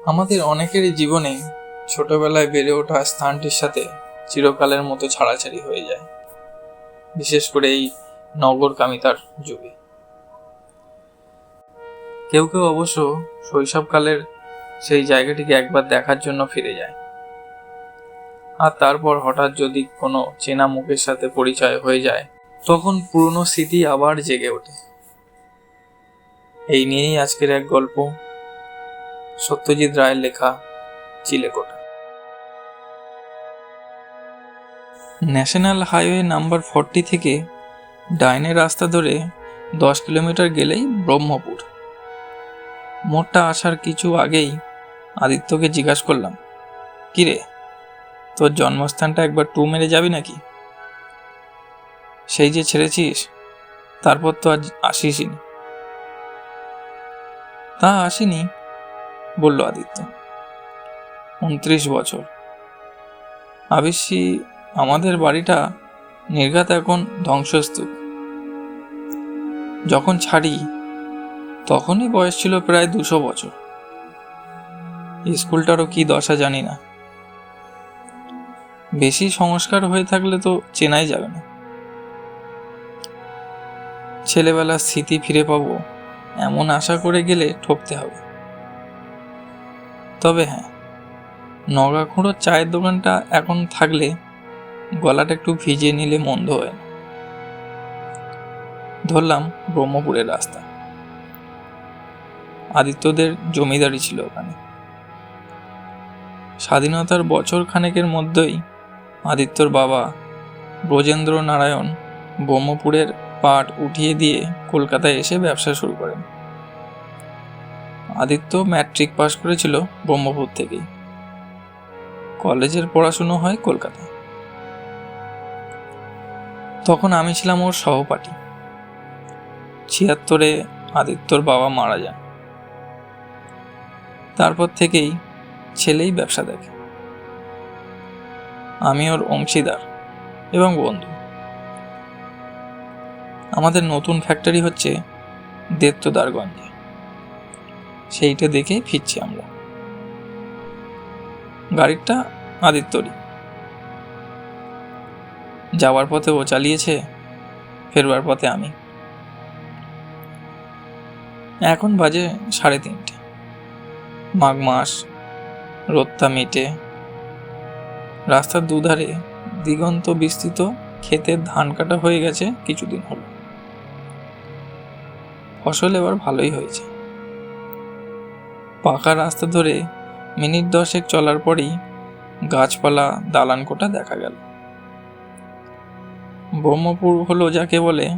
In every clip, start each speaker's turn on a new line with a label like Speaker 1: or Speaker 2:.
Speaker 1: আমাদের অনেকেরই জীবনে ছোটবেলায় বেড়ে ওঠা স্থানটির সাথে চিরকালের মতো ছাড়াছাড়ি হয়ে যায়, বিশেষ করে এই নগরকামিতার যুগে। কেউ কেউ অবশ্য শৈশবকালের সেই জায়গাটিকে একবার দেখার জন্য ফিরে যায়। আর তারপর হঠাৎ যদি কোনো চেনা মুখের সাথে পরিচয় হয়ে যায়, তখন পুরনো স্মৃতি আবার জেগে ওঠে। এই নিয়েই আজকের এক গল্প। সত্যজিৎ রায়ের লেখা চিলেকোঠা। ন্যাশনাল হাইওয়ে নাম্বার ফর্টি থেকে ডাইনের রাস্তা ধরে দশ কিলোমিটার গেলেই ব্রহ্মপুর। মোড়টা আসার কিছু আগেই আদিত্যকে জিজ্ঞাসা করলাম কিরে তোর জন্মস্থানটা একবার টু মেরে যাবি নাকি? সেই যে ছেড়েছিস, তারপর তো আজ আসিসনি তা আসিনি বলল আদিত্য। উনত্রিশ বছর। আবিসি, আমাদের বাড়িটা নির্ঘাত এখন ধ্বংসস্তূপ। যখন ছাড়ি, তখনই বয়স ছিল প্রায় দুশো বছর। স্কুলটারও কি দশা জানি না। বেশি সংস্কার হয়ে থাকলে তো চেনাই যাবে না। ছেলেবেলার স্মৃতি ফিরে পাবো, এমন আশা করে গেলে ঠকতে হবে। তবে হ্যাঁ নগা খুঁড়োর চায়ের দোকানটা এখন থাকলে গলাটা একটু ভিজিয়ে নিলে মন্দ হয় না। ধরলাম ব্রহ্মপুরের রাস্তা। আদিত্যদের জমিদারি ছিল ওখানে। স্বাধীনতার বছর খানেকের মধ্যেই আদিত্যর বাবা ব্রজেন্দ্র নারায়ণ ব্রহ্মপুরের পাট উঠিয়ে দিয়ে কলকাতায় এসে ব্যবসা শুরু করেন। আদিত্য ম্যাট্রিক পাশ করেছিল ব্রহ্মপুর থেকেই। কলেজের পড়াশুনো হয় কলকাতায়। তখন আমি ছিলাম ওর সহপাঠী। ছিয়াত্তরে আদিত্যর বাবা মারা যান। তারপর থেকেই ছেলেই ব্যবসা দেখে। আমি ওর অংশীদার এবং বন্ধু। আমাদের নতুন ফ্যাক্টরি হচ্ছে দেত্তদারগঞ্জে। সেইটা দেখে ফিরছি আমরা। গাড়িটা আদিত্যরই যাওয়ার পথে ও চালিয়েছে, ফেরবার পথে আমি। এখন বাজে সাড়ে তিনটে। মাঘ মাস, রোদটা মেটে। রাস্তার দুধারে দিগন্ত বিস্তৃত ক্ষেতের ধান কাটা হয়ে গেছে কিছুদিন হলো। ফসল এবার ভালোই হয়েছে। পাকা রাস্তা ধরে মিনিট দশেক চলার পরেই গাছপালা দালান কোটা দেখা গেল। ব্রহ্মপুর হলো যাকে বলে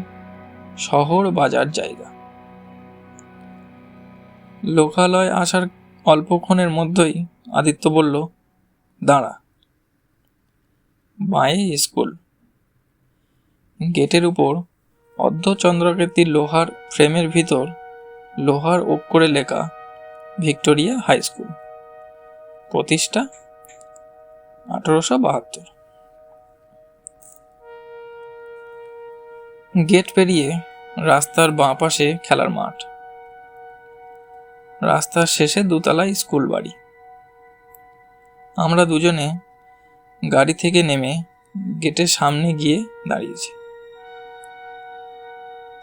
Speaker 1: শহর বাজার জায়গা। লোকালয় আসার অল্পক্ষণের মধ্যেই আদিত্য বলল, দাঁড়া। বাঁয়ে স্কুল। গেটের উপর অর্ধচন্দ্রাকৃতির লোহার ফ্রেমের ভিতর লোহার অক্ষরে লেখা ভিক্টোরিয়া হাই স্কুল। প্রতিষ্ঠা আঠারোশো বাহাত্তর। গেট পেরিয়ে রাস্তার বাঁ পাশে খেলার মাঠ। রাস্তার শেষে দোতলায় স্কুল বাড়ি। আমরা দুজনে গাড়ি থেকে নেমে গেটের সামনে গিয়ে দাঁড়িয়েছি।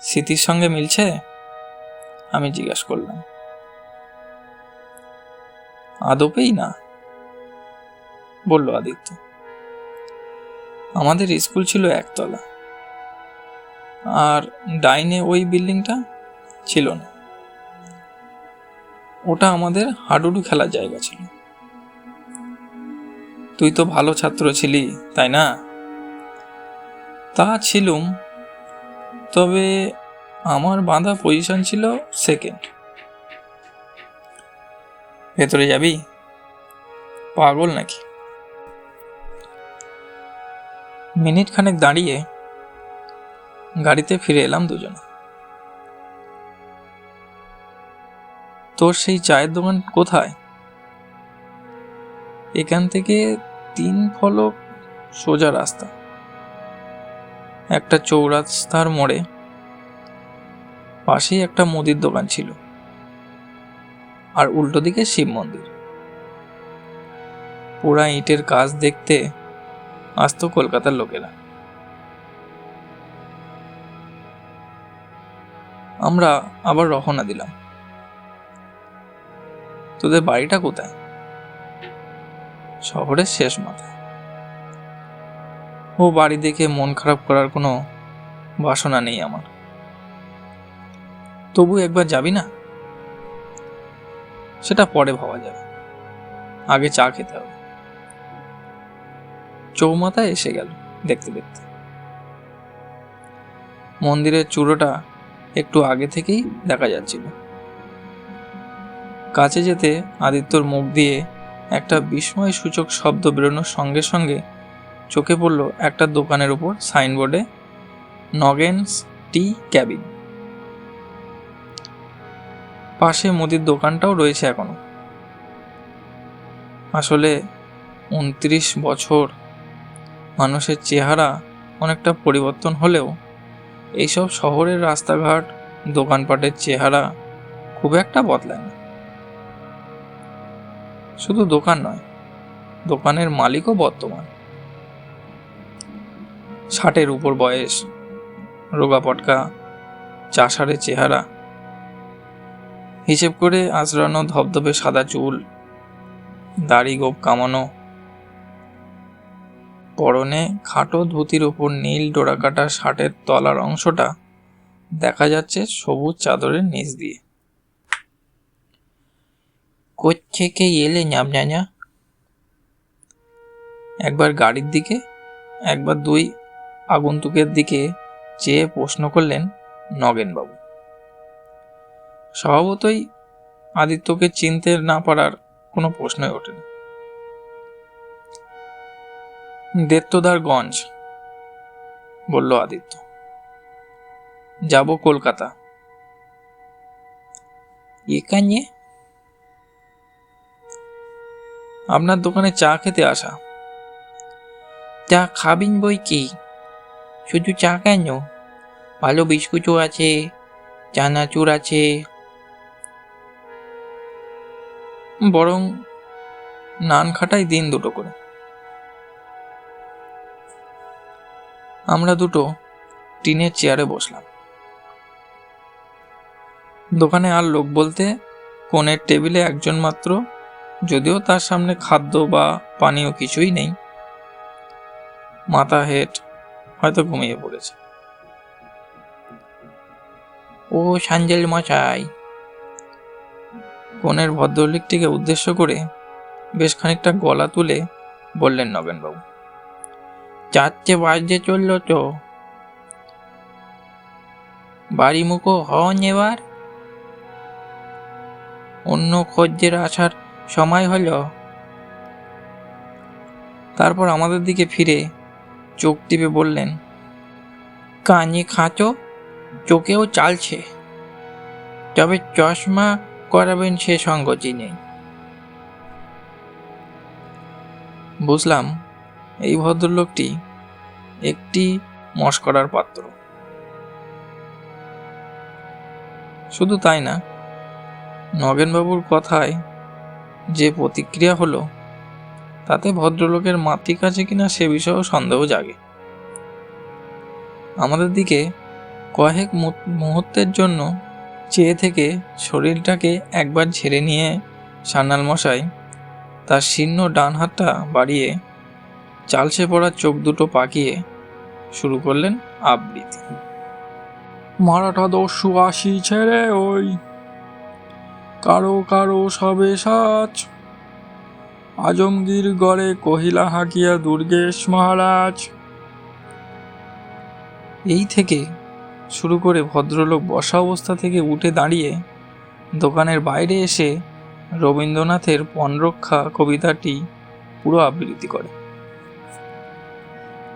Speaker 1: স্মৃতির সঙ্গে মিলছে? আমি জিজ্ঞাসা করলাম। আদপেই না, বলল আদিত্য। আমাদের স্কুল ছিল একতলা, আর ডাইনে ওই বিল্ডিংটা ছিল না। ওটা আমাদের হাডুডু খেলার জায়গা ছিল। তুই তো ভালো ছাত্র ছিলি, তাই না? তা ছিলুম, তবে আমার বাঁধা পজিশন ছিল সেকেন্ড ভেতরে যাবি? পাগল নাকি? মিনিট খানেক দাঁড়িয়ে গাড়িতে ফিরে এলাম দুজনে। তোর সেই চায়ের দোকান কোথায়? এখান থেকে তিন ফলক সোজা রাস্তা। একটা চৌরাস্তার মোড়ে পাশেই একটা মুদির দোকান ছিল। আর উল্টো দিকে শিব মন্দির। পোড়া ইটের কাজ দেখতে আসতো কলকাতার লোকেরা। আমরা আবার রওনা দিলাম। তোদের বাড়িটা কোথায়? শহরের শেষ মাথায় ও বাড়ি দেখে মন খারাপ করার কোনো বাসনা নেই আমার। তবু একবার যাবি না? সেটা পরে ভাবা যাবে। আগে চা খেতে হবে। চৌমাথায় এসে গেল দেখতে দেখতে। মন্দিরের চূড়োটা একটু আগে থেকেই দেখা যাচ্ছিল। কাছে যেতে আদিত্যর মুখ দিয়ে একটা বিস্ময় সূচক শব্দ বেরোনোর সঙ্গে সঙ্গে চোখে পড়ল একটা দোকানের উপর সাইনবোর্ডে, নগেন্স টি ক্যাবিন। পাশে মুদির দোকানটাও রয়েছে এখনও। আসলে উনত্রিশ বছর মানুষের চেহারা অনেকটা পরিবর্তন হলেও এইসব শহরের রাস্তাঘাট, দোকানপাটের চেহারা খুব একটা বদলায় না। শুধু দোকান নয়, দোকানের মালিকও বর্তমান। ষাটের উপর বয়স, রোগা পটকা চাষারের চেহারা। হিসেব করে আঁচড়ানো ধবধবে সাদা চুল, দাড়ি গোপ কামানো, পরনে খাটো ধুতির ওপর নীল ডোরাকাটা শার্টের তলার অংশটা দেখা যাচ্ছে সবুজ চাদরের নিচ দিয়ে। কোত্থেকে এলে ন্যামন্যাñা একবার গাড়ির দিকে, একবার দুই আগন্তুকের দিকে চেয়ে প্রশ্ন করলেন নগেনবাবু। স্বভাবতই আদিত্যকে চিনতে না পারার কোনো প্রশ্নই ওঠেনি দেত্তদারগঞ্জ বলল আদিত্য, যাব কলকাতা। এখানে? আপনার দোকানে চা খেতে আসা। চা খাবেন বই কি? শুধু চা কেন? ভালো বিস্কুটও আছে, চানাচুর আছে বরং নান খাটাই দিন দুটো করে। আমরা দুটো টিনের চেয়ারে বসলাম। দোকানে আর লোক বলতে কোণের টেবিলে একজন মাত্র, যদিও তার সামনে খাদ্য বা পানীয় কিছুই নেই। মাথা হেট হয়তো ঘুমিয়ে পড়েছে। ও সাঞ্জেল মশাই কোণের ভদ্রলিকটিকে উদ্দেশ্য করে বেশ খানিকটা গলা তুলে বললেন, নগেনবাবু, চারটে বাজতে চলল তো। বাড়ি মুখো হন এবার? অন্য খোঁজের আসার সময় হলো। তারপর আমাদের দিকে ফিরে চোখ টিপে বললেন, কানে খাঁচো, চোখেও চালছে। তবে চশমা করাবেন সে সঙ্গতি নেই। বুঝলাম, এই ভদ্রলোকটি একটি মস্করার পাত্র। শুধু তাই না, নগেনবাবুর কথায় যে প্রতিক্রিয়া হলো, তাতে ভদ্রলোকের মাতৃক আছে কিনা সে বিষয়েও সন্দেহ জাগে। আমাদের দিকে কয়েক মুহূর্তের জন্য চেয়ে থেকে শরীরটাকে একবার ঝেড়ে নিয়ে সান্নাল মশাই তার শীর্ণ ডান হাতটা বাড়িয়ে চালসে পড়া চোখ দুটো পাকিয়ে শুরু করলেন আবৃত্তি। মারাঠা দস্যু আসিছে রে ওই কারও কারও সবে সাজ। আজমগীর গড়ে কহিলা হাকিয়া দুর্গেশ মহারাজ। এই থেকে শুরু করে ভদ্রলোক বসা অবস্থা থেকে উঠে দাঁড়িয়ে দোকানের বাইরে এসে রবীন্দ্রনাথের পণরক্ষা কবিতাটি পুরো আবৃত্তি করে।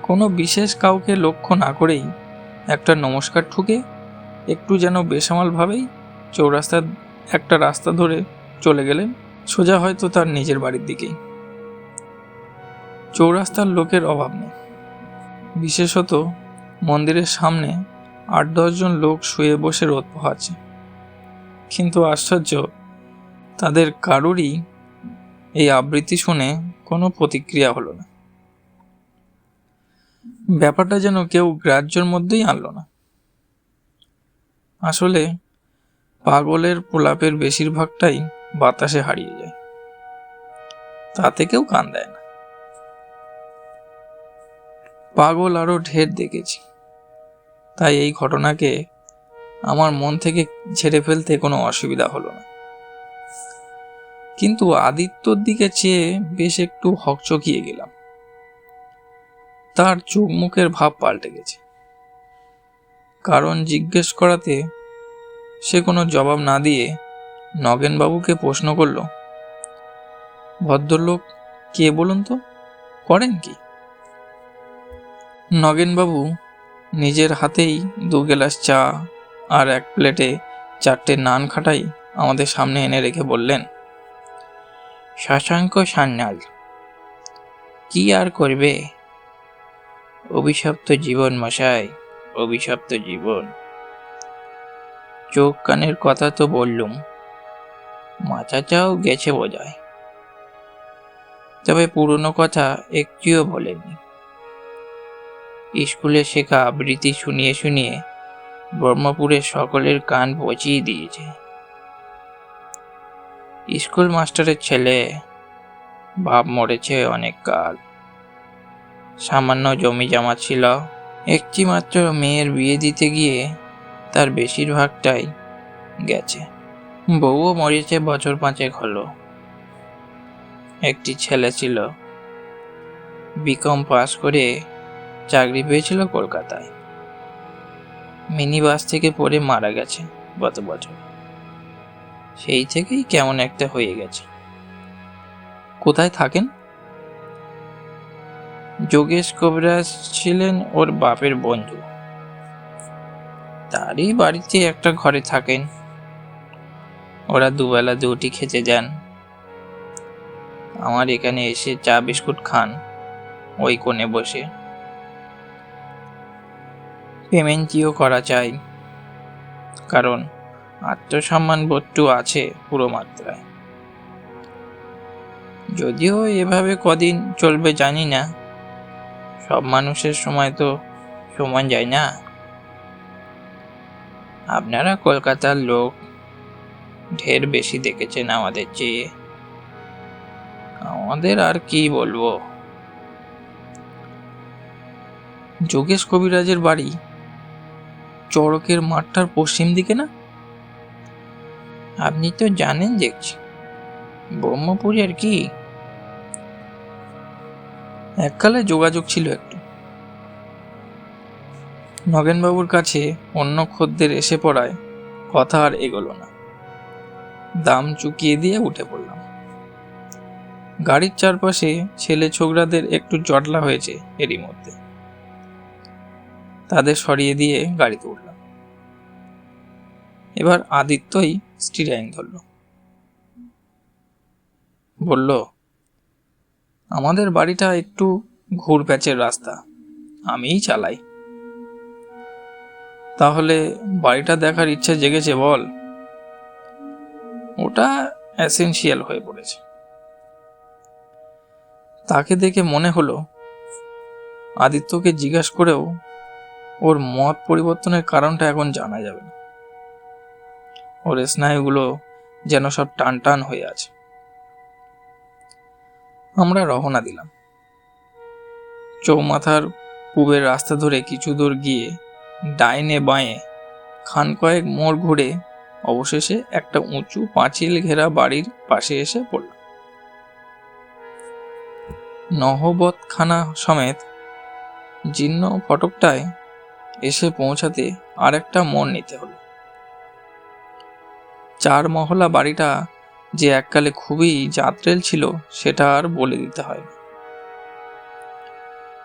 Speaker 1: কোনো বিশেষ কাউকে লক্ষ্য না করেই একটা নমস্কার ঠুকে একটু যেন বেসামালভাবেই চৌরাস্তার একটা রাস্তা ধরে চলে গেলেন, সোজা হয়তো তার নিজের বাড়ির দিকেই। চৌরাস্তার লোকের অভাব নেই। বিশেষত মন্দিরের সামনে আট দশজন লোক শুয়ে বসে রোদ পোহাচ্ছে। কিন্তু আশ্চর্য, তাদের কারোরই এই আবৃত্তি শুনে কোনো প্রতিক্রিয়া হলো না। ব্যাপারটা যেন কেউ গ্রাহ্যর মধ্যেই আনলো না। আসলে পাগলের প্রলাপের বেশিরভাগটাই বাতাসে হারিয়ে যায়। তাতে কেউ কান দেয় না। পাগল আরও ঢের দেখেছি। তাই এই ঘটনাকে আমার মন থেকে ছেড়ে ফেলতে কোনো অসুবিধা হলো না। কিন্তু আদিত্যর দিকে চেয়ে বেশ একটু হকচকিয়ে গেলাম। তার চোখ মুখের ভাব পাল্টে গেছে। কারণ জিজ্ঞেস করাতে সে কোনো জবাব না দিয়ে নগেনবাবুকে প্রশ্ন করল, ভদ্রলোক, কে বলুন তো? করেন কি? নগেনবাবু নিজের হাতেই দু গ্লাস চা আর এক প্লেটে চারটে নান খাটাই আমাদের সামনে এনে রেখে বললেন, শশাঙ্ক সান্যাল, কি আর করবে? অভিশপ্ত জীবন মশাই, অভিশপ্ত জীবন। চোখ কানের কথা তো বললুম মাথাটাও গেছে বোঝায় তবে পুরনো কথা একটিও বলেনি স্কুলে শেখা আবৃত্তি শুনিয়ে শুনিয়ে ব্রহ্মপুরের সকলের কান পচিয়ে দিয়েছে। স্কুল মাস্টারের ছেলে বাপ মরেছে অনেক কাল। সামান্য জমি জমা ছিল। একটি মাত্র মেয়ের বিয়ে দিতে গিয়ে তার বেশিরভাগটাই গেছে। বউও মরেছে, বছর পাঁচেক হলো। একটি ছেলে ছিল। বিকম পাস করে চাকরি পেয়েছিল কলকাতায়। মিনি বাস থেকে পড়ে মারা গেছে গত বছর। সেই থেকেই কেমন একটা হয়ে গেছে। কোথায় থাকেন? যোগেশ কবিরাজ ছিলেন ওর বাপের বন্ধু। তারই বাড়িতে একটা ঘরে থাকেন। ওরা দুবেলা দুটি খেতে যান। আমার এখানে এসে চা বিস্কুট খান। ওই কোণে বসে। পেমেন্টটিও করা চাই কারণ আত্মসম্মান বোধটু আছে পুরো মাত্রায়। যদিও এভাবে কদিন চলবে জানি না। সব মানুষের সময় তো সমান যায় না। আপনারা কলকাতার লোক ঢের বেশি দেখেছেন আমাদের চেয়ে। আমাদের আর কি বলব? যোগেশ কবিরাজের বাড়ি। চড়কের মাঠটার পশ্চিম দিকে না? আপনি তো জানেন দেখছি ব্রহ্মপুরের কি? এককালে যোগাযোগ ছিল একটু। নগেনবাবুর কাছে অন্য খদ্দের এসে পড়ায় কথা আর এগোলো না। দাম চুকিয়ে দিয়ে উঠে পড়লাম। গাড়ির চারপাশে ছেলে ছোকরাদের একটু জটলা হয়েছে এরই মধ্যে। তাদের সরিয়ে দিয়ে গাড়িতে উঠলাম। এবার আদিত্যই স্টিরিং ধরল। বলল, আমাদের বাড়িটা একটু ঘুর প্যাচের রাস্তা, আমিই চালাই। তাহলে বাড়িটা দেখার ইচ্ছে জেগেছে বল। ওটা অ্যাসেন্সিয়াল হয়ে পড়েছে। তাকে দেখে মনে হলো, আদিত্যকে জিজ্ঞাস করেও ওর মত পরিবর্তনের কারণটা এখন জানা যাবে না। ওর স্নায়ুগুলো যেন সব টান টান হয়ে আছে। আমরা রওনা দিলাম। চৌমাথার পূবের রাস্তা ধরে কিছু দূর গিয়ে ডাইনে বাঁয়ে খান কয়েক মোড় ঘুরে অবশেষে একটা উঁচু পাঁচিল ঘেরা বাড়ির পাশে এসে পড়ল নহবতখানা সমেত জীর্ণ ফটকটায় এসে পৌঁছাতে আর একটা মন নিতে হলো। চার মহলা বাড়িটা যে এককালে খুবই যাত্রেল ছিল, সেটা আর বলে দিতে হয় না।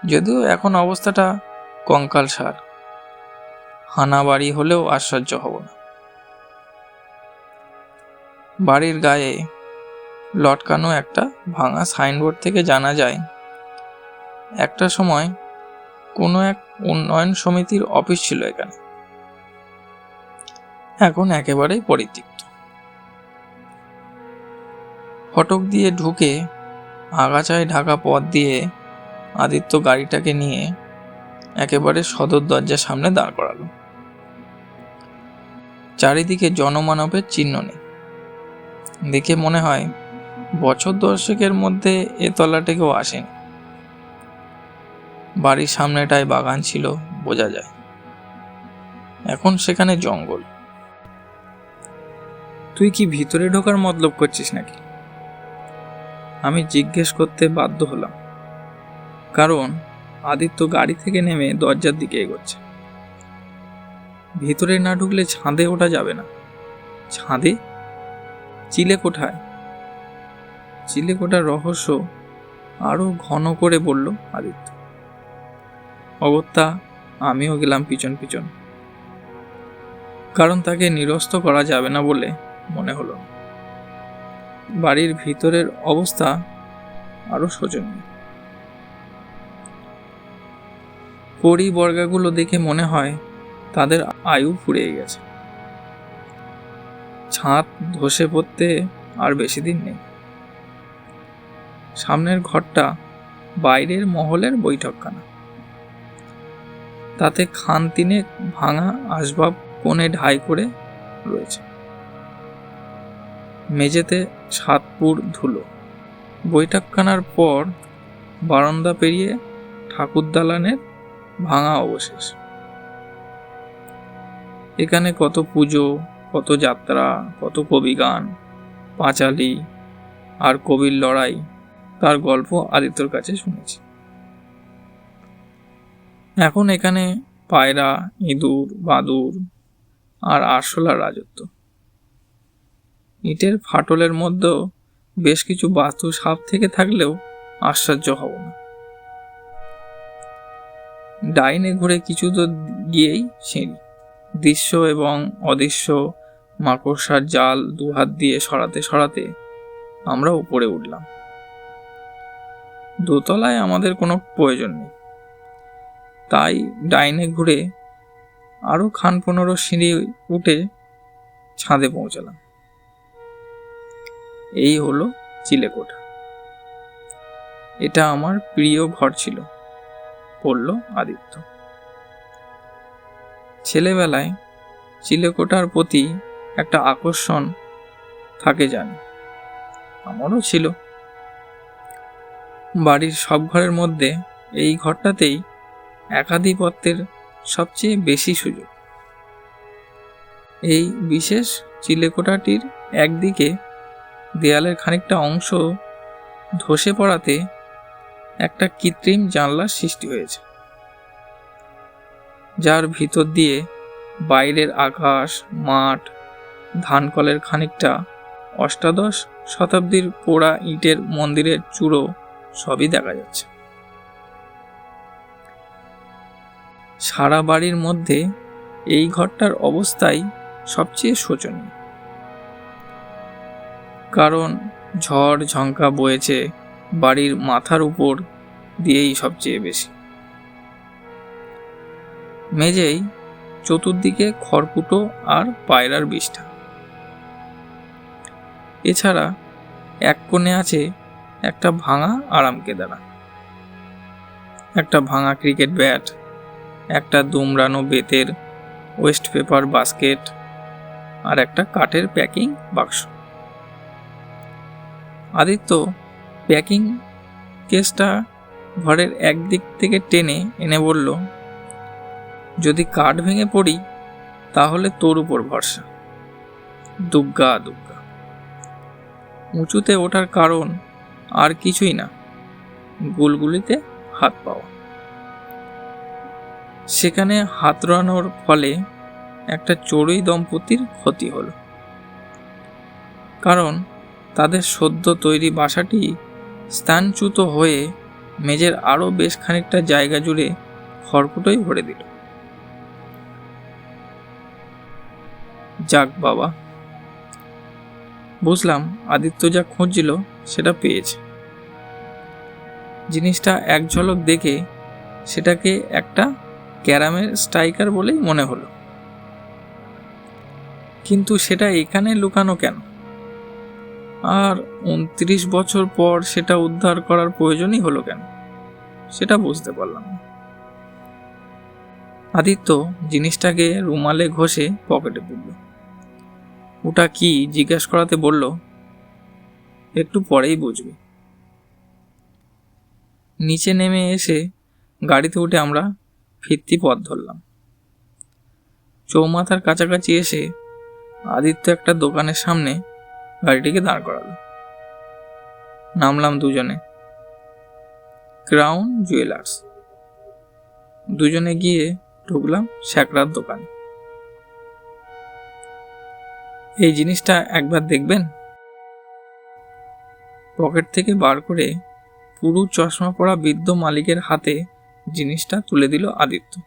Speaker 1: যদিও এখন অবস্থাটা কঙ্কাল সার। হানা বাড়ি হলেও আশ্চর্য হব না। বাড়ির গায়ে লটকানো একটা ভাঙা সাইনবোর্ড থেকে জানা যায়, একটা সময় কোনো এক উন্নয়ন সমিতির অফিস ছিল এখানে। এখন একেবারেই পরিত্যক্ত। ফটক দিয়ে ঢুকে আগাছায় ঢাকা পথ দিয়ে আদিত্য গাড়িটাকে নিয়ে একেবারে সদর দরজার সামনে দাঁড় করালো। চারিদিকে জনমানবের চিহ্ন নেই। দেখে মনে হয় বছর দশেকের মধ্যে এ তলাটে কেউ আসেনি। বাড়ির সামনেটায় বাগান ছিল, বোঝা যায়। এখন সেখানে জঙ্গল। তুই কি ভিতরে ঢোকার মতলব করছিস নাকি? আমি জিজ্ঞেস করতে বাধ্য হলাম। কারণ, আদিত্য গাড়ি থেকে নেমে দরজার দিকে এগোচ্ছে। ভিতরে না ঢুকলে ছাদে ওঠা যাবে না। ছাদে? চিলে কোঠায়। চিলে কোঠার রহস্য আরও ঘন করে বলল আদিত্য। অগত্যা আমিও গেলাম পিছন পিছন। কারণ তাকে নিরস্ত করা যাবে না বলে মনে হলো। বাড়ির ভিতরের অবস্থা আরও শোচনীয়। কড়ি বর্গাগুলো দেখে মনে হয় তাদের আয়ু ফুরিয়ে গেছে। ছাদ ধসে পড়তে আর বেশি দিন নেই। সামনের ঘরটা বাইরের মহলের বৈঠকখানা। তাতে খান তিনে ভাঙা আসবাব কোণে ঢাই করে রয়েছে। মেঝেতে সাতপুর ধুলো। বৈঠকখানার পর বারান্দা পেরিয়ে ঠাকুর দালানের ভাঙা অবশেষ। এখানে কত পুজো, কত যাত্রা, কত কবি গান পাঁচালি আর কবির লড়াই, তার গল্প আদিত্যর কাছে শুনেছি। এখন এখানে পায়রা, ইঁদুর, বাদুর আর আরশোলার রাজত্ব। ইটের ফাটলের মধ্যেও বেশ কিছু বাস্তু সাপ থেকে থাকলেও আশ্চর্য হব না। ডাইনে ঘুরে কিছু তো গিয়েই সিঁড়ি দৃশ্য এবং অদৃশ্য, মাকড়সার জাল দুহাত দিয়ে সরাতে সরাতে আমরা উপরে উঠলাম। দোতলায় আমাদের কোনো প্রয়োজন নেই। তাই ডাইনে ঘুরে আরও খান পনেরো সিঁড়ি উঠে ছাদে পৌঁছালাম। এই হলো চিলেকোঠা। এটা আমার প্রিয় ঘর ছিল পড়ল আদিত্য। ছেলেবেলায় চিলেকোটার প্রতি একটা আকর্ষণ থাকে জানি, আমারও ছিল। বাড়ির সব ঘরের মধ্যে এই ঘরটাতেই একাধিপত্যের সবচেয়ে বেশি সুযোগ। এই বিশেষ চিলেকোঠাটির একদিকে দেয়ালের খানিকটা অংশ ধসে পড়াতে একটা কৃত্রিম জানলার সৃষ্টি হয়েছে, যার ভিতর দিয়ে বাইরের আকাশ, মাঠ, ধানকলের খানিকটা অষ্টাদশ শতাব্দীর পোড়া ইটের মন্দিরের চূড়ো সবই দেখা যাচ্ছে। সারা বাড়ির মধ্যে এই ঘরটার অবস্থাই সবচেয়ে শোচনীয়। কারণ ঝড়, ঝঙ্কা বয়েছে বাড়ির মাথার উপর দিয়েই সবচেয়ে বেশি। মেঝেই চতুর্দিকে খড়কুটো আর পায়রার বিষ্ঠা। এছাড়া এক কোণে আছে একটা ভাঙা আরাম কেদারা একটা ভাঙা ক্রিকেট ব্যাট একটা দুমড়ানো বেতের ওয়েস্ট পেপার বাস্কেট আর একটা কাঠের প্যাকিং বাক্স আদিত্য প্যাকিং কেসটা ঘরের একদিক থেকে টেনে এনে বলল, যদি কাঠ ভেঙে পড়ি, তাহলে তোর উপর ভরসা। দুগ্গা দুগ্গা। উঁচুতে ওঠার কারণ আর কিছুই না। গুলগুলিতে হাত পাওয়া। সেখানে হাত রানোর ফলে একটা চড়ুই দম্পতির ক্ষতি হলো। কারণ তাদের সদ্য তৈরি বাসাটি স্থানচ্যুত হয়ে মেজের আরও বেশ খানিকটা জায়গা জুড়ে খড়কুটোই ভরে দিল। যাক বাবা। বুঝলাম আদিত্য যা খুঁজছিল সেটা পেয়েছে। জিনিসটা এক ঝলক দেখে সেটাকে একটা ক্যারামের স্ট্রাইকার বলেই মনে হলো। কিন্তু সেটা এখানে লুকানো কেন? আর উনত্রিশ বছর পর সেটা উদ্ধার করার প্রয়োজনই হলো কেন? সেটা বুঝতে পারলাম না। আদিত্য জিনিসটাকে রুমালে ঘষে পকেটে পুরল ওটা কি জিজ্ঞেস করাতে বলল, একটু পরেই বুঝবে। নিচে নেমে এসে গাড়িতে উঠে আমরা ফিরতি পথ ধরলাম। চৌমাথার কাছাকাছি এসে আদিত্য একটা দোকানের সামনে গাড়িটিকে দাঁড় করালো। নামলাম দুজনে। Crown jewellers. দুজনে গিয়ে ঢুকলাম শ্যাকরার দোকানে। এই জিনিসটা একবার দেখবেন? পকেট থেকে বার করে পুরু চশমা পরা বৃদ্ধ মালিকের হাতে জিনিসটা তুলে দিল আদিত্য।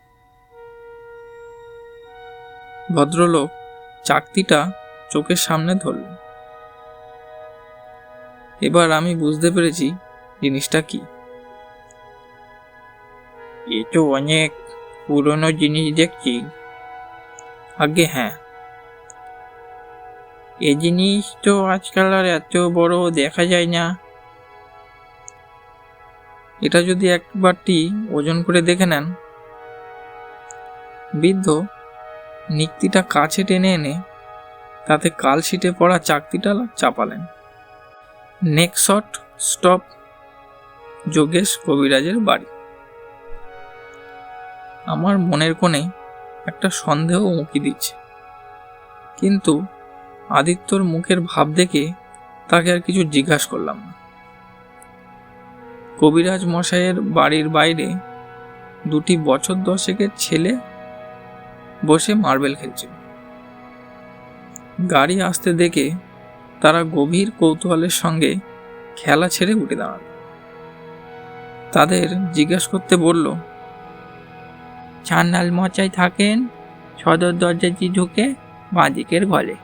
Speaker 1: ভদ্রলোক চাকতিটা চোখের সামনে ধরলেন। এবার আমি বুঝতে পেরেছি জিনিসটা কি। এ তো অনেক পুরনো জিনিস দেখছি। আগে হ্যাঁ। এ জিনিস তো আজকাল আর এত বড় দেখা যায় না। এটা যদি একবারটি ওজন করে দেখে নেন। বৃদ্ধ নিক্তিটা কাছে টেনে এনে তাতে কালশিটে পড়া চাকতিটা চাপালেন। নেক্সট স্টপ, যোগেশ কবিরাজের বাড়ি। আমার মনের কোণে একটা সন্দেহ উঁকি দিচ্ছে। কিন্তু আদিত্যর মুখের ভাব দেখে তাকে আর কিছু জিজ্ঞাসা করলাম না। কবিরাজ মশাইয়ের বাড়ির বাইরে দুটি বছর দশেকের ছেলে বসে মার্বেল খেলছিল গাড়ি আসতে দেখে তারা গভীর কৌতূহলের সঙ্গে খেলা ছেড়ে উঠে দাঁড়াল। তাদের জিজ্ঞেস করতে বলল, চান্নাল মচাই থাকেন সদর দরজাটি ঢুকে বাঁদিকের ঘরে?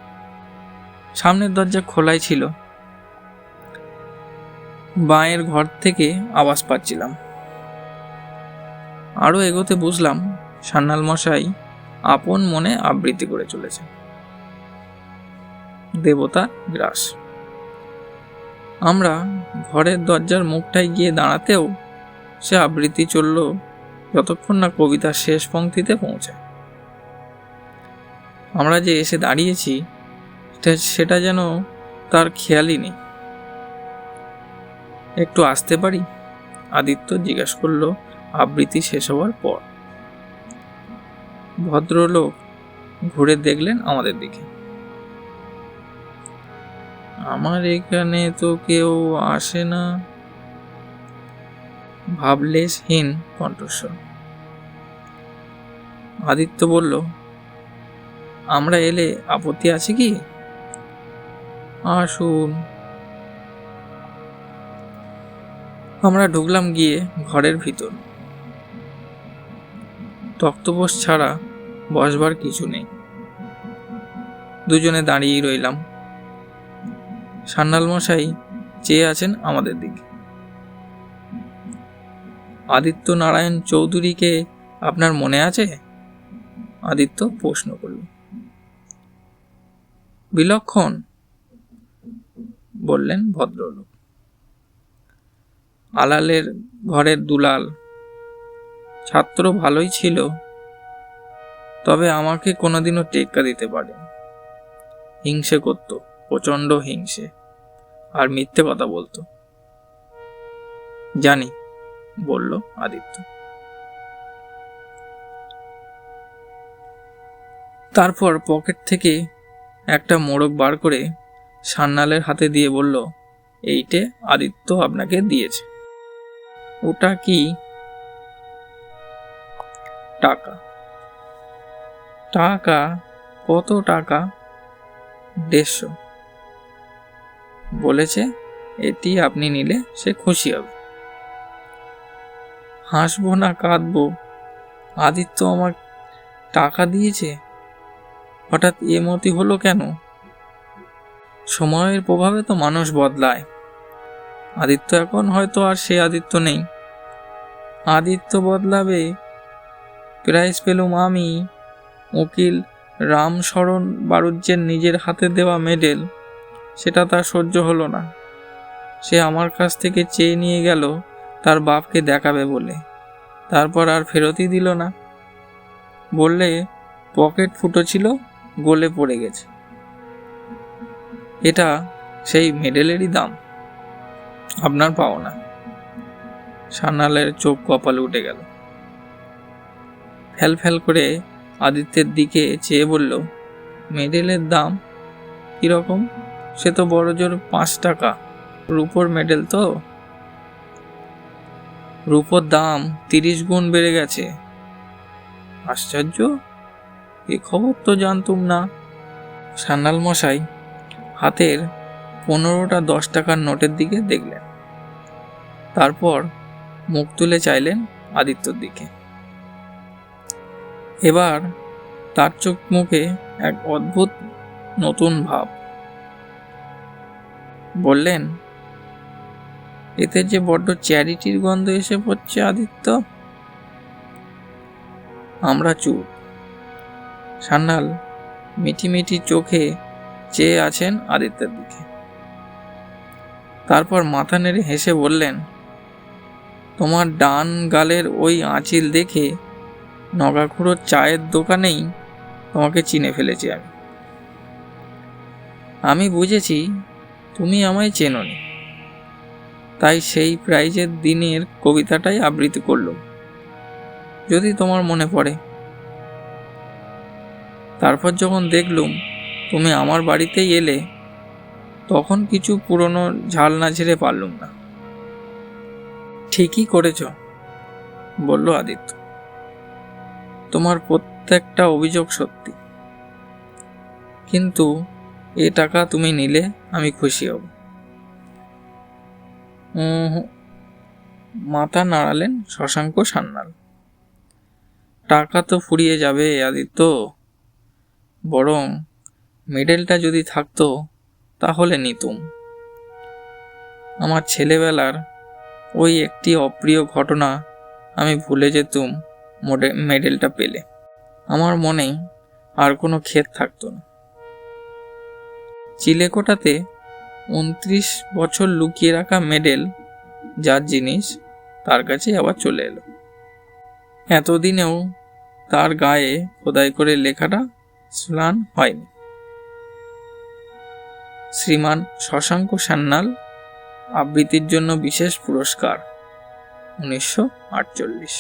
Speaker 1: সামনের দরজা খোলাই ছিল। বাঁয়ের ঘর থেকে আওয়াজ পাচ্ছিলাম। আরও এগোতে বুঝলাম সান্নাল মশাই আপন মনে আবৃত্তি করে চলেছে দেবতা গ্রাস। আমরা ঘরের দরজার মুখটায় গিয়ে দাঁড়াতেও সে আবৃত্তি চলল যতক্ষণ না কবিতার শেষ পংক্তিতে পৌঁছায় আমরা যে এসে দাঁড়িয়েছি সেটা যেন তার খেয়ালই নেই। একটু আসতে পারি? আদিত্য জিজ্ঞেস করল, আবৃত্তি শেষ হওয়ার পর। ভদ্রলোক ঘুরে দেখলেন আমাদের দিকে। আমার এখানে তো কেউ আসে না। ভাবলেশহীন কণ্ঠস্বর। আদিত্য বলল, আমরা এলে আপত্তি আছে কি? আসুন। আমরা ঢুকলাম গিয়ে ঘরের ভিতর। তক্তপোষ ছাড়া বসবার কিছু নেই। দুজনে দাঁড়িয়েই রইলাম। সান্নাল মশাই চেয়ে আছেন আমাদের দিকে। আদিত্য নারায়ণ চৌধুরীকে আপনার মনে আছে? আদিত্য প্রশ্ন করল। বিলক্ষণ, বললেন ভদ্রলোক। আলালের ঘরের দুলাল। ছাত্র ভালোই ছিল, তবে আমাকে কোনোদিনও টেক্কা দিতে পারে। হিংসে করত, প্রচণ্ড হিংসে, আর মিথ্যে কথা বলতো। জানি, বলল আদিত্য। তারপর পকেট থেকে একটা মোড়ক বার করে সান্নালের হাতে দিয়ে বলল, এইটে আদিত্য আপনাকে দিয়েছে। ওটা কি? টাকা। টাকা? কত টাকা? দেড়শো। বলেছে, এটি আপনি নিলে সে খুশি হবে। হাসবো না, কাঁদবো। আদিত্য আমার টাকা দিয়েছে? হঠাৎ এ মতি হলো কেন? সময়ের প্রভাবে তো মানুষ বদলায়। আদিত্য এখন হয়তো আর সে আদিত্য নেই। আদিত্য বদলাবে প্রাইজ পেলুম আমি উকিল রামশরণ বারুজ্যের নিজের হাতে দেওয়া মেডেল। সেটা তার সহ্য হলো না। সে আমার কাছ থেকে চেয়ে নিয়ে গেল, তার বাপকে দেখাবে বলে। তারপর আর ফেরতই দিল না। বললে, পকেট ফুটো ছিল, গলে পড়ে গেছে। এটা সেই মেডেলেরই দাম। আপনার পাওনা। সান্নালের চোখ কপালে উঠে গেল। ফ্যাল ফ্যাল করে আদিত্যের দিকে চেয়ে বলল, মেডেলের দাম কীরকম? সে তো বড় জোর পাঁচ টাকা। রুপোর মেডেল তো? রুপোর দাম তিরিশ গুণ বেড়ে গেছে। আশ্চর্য? এ খবর তো জানতুম না। সান্নাল মশাই হাতের পনেরোটা দশ টাকার নোটের দিকে দেখলেন। তারপর মুখ তুলে চাইলেন আদিত্যর দিকে। এবার তার চোখ মুখে এক অদ্ভুত নতুন ভাব। বললেন, এতে যে বড্ড চ্যারিটির গন্ধ এসে পড়ছে আদিত্য? আমরা চুপ। সান্নাল মিটি মিটি চোখে চেয়ে আছেন আদিত্যের দিকে। তারপর মাথা নেড়ে হেসে বললেন, তোমার ডান গালের ওই আঁচিল দেখে নগাখুড়োর চায়ের দোকানেই তোমাকে চিনে ফেলেছি আমি। আমি বুঝেছি তুমি আমায় চেননি। তাই সেই প্রাইজের দিনের কবিতাটাই আবৃত্তি করল, যদি তোমার মনে পড়ে। তারপর যখন দেখলুম তুমি আমার বাড়িতেই এলে তখন কিছু পুরনো ঝাল না ঝেড়ে পারলুম না। ঠিকই করেছ, বলল আদিত্য। তোমার প্রত্যেকটা অভিযোগ সত্যি। কিন্তু এ টাকা তুমি নিলে আমি খুশি হব। মাথা নাড়ালেন শশাঙ্ক সান্যাল। টাকা তো ফুরিয়ে যাবে আদিত্য। বরং মেডেলটা যদি থাকতো তাহলে নিতুম। আমার ছেলেবেলার ওই একটি অপ্রিয় ঘটনা আমি ভুলে যেতুম, মোডে মেডেলটা পেলে। আমার মনে আর কোনো ক্ষেত থাকতো না। চিলেকোটাতে উনত্রিশ বছর লুকিয়ে রাখা মেডেল, যার জিনিস তার কাছে আবার চলে এলো। এতদিনেও তার গায়ে খোদাই করে লেখাটা স্নান হয়নি। শ্রীমান শশাঙ্ক সান্যাল আবৃত্তির জন্য বিশেষ পুরস্কার উনিশশো আটচল্লিশ।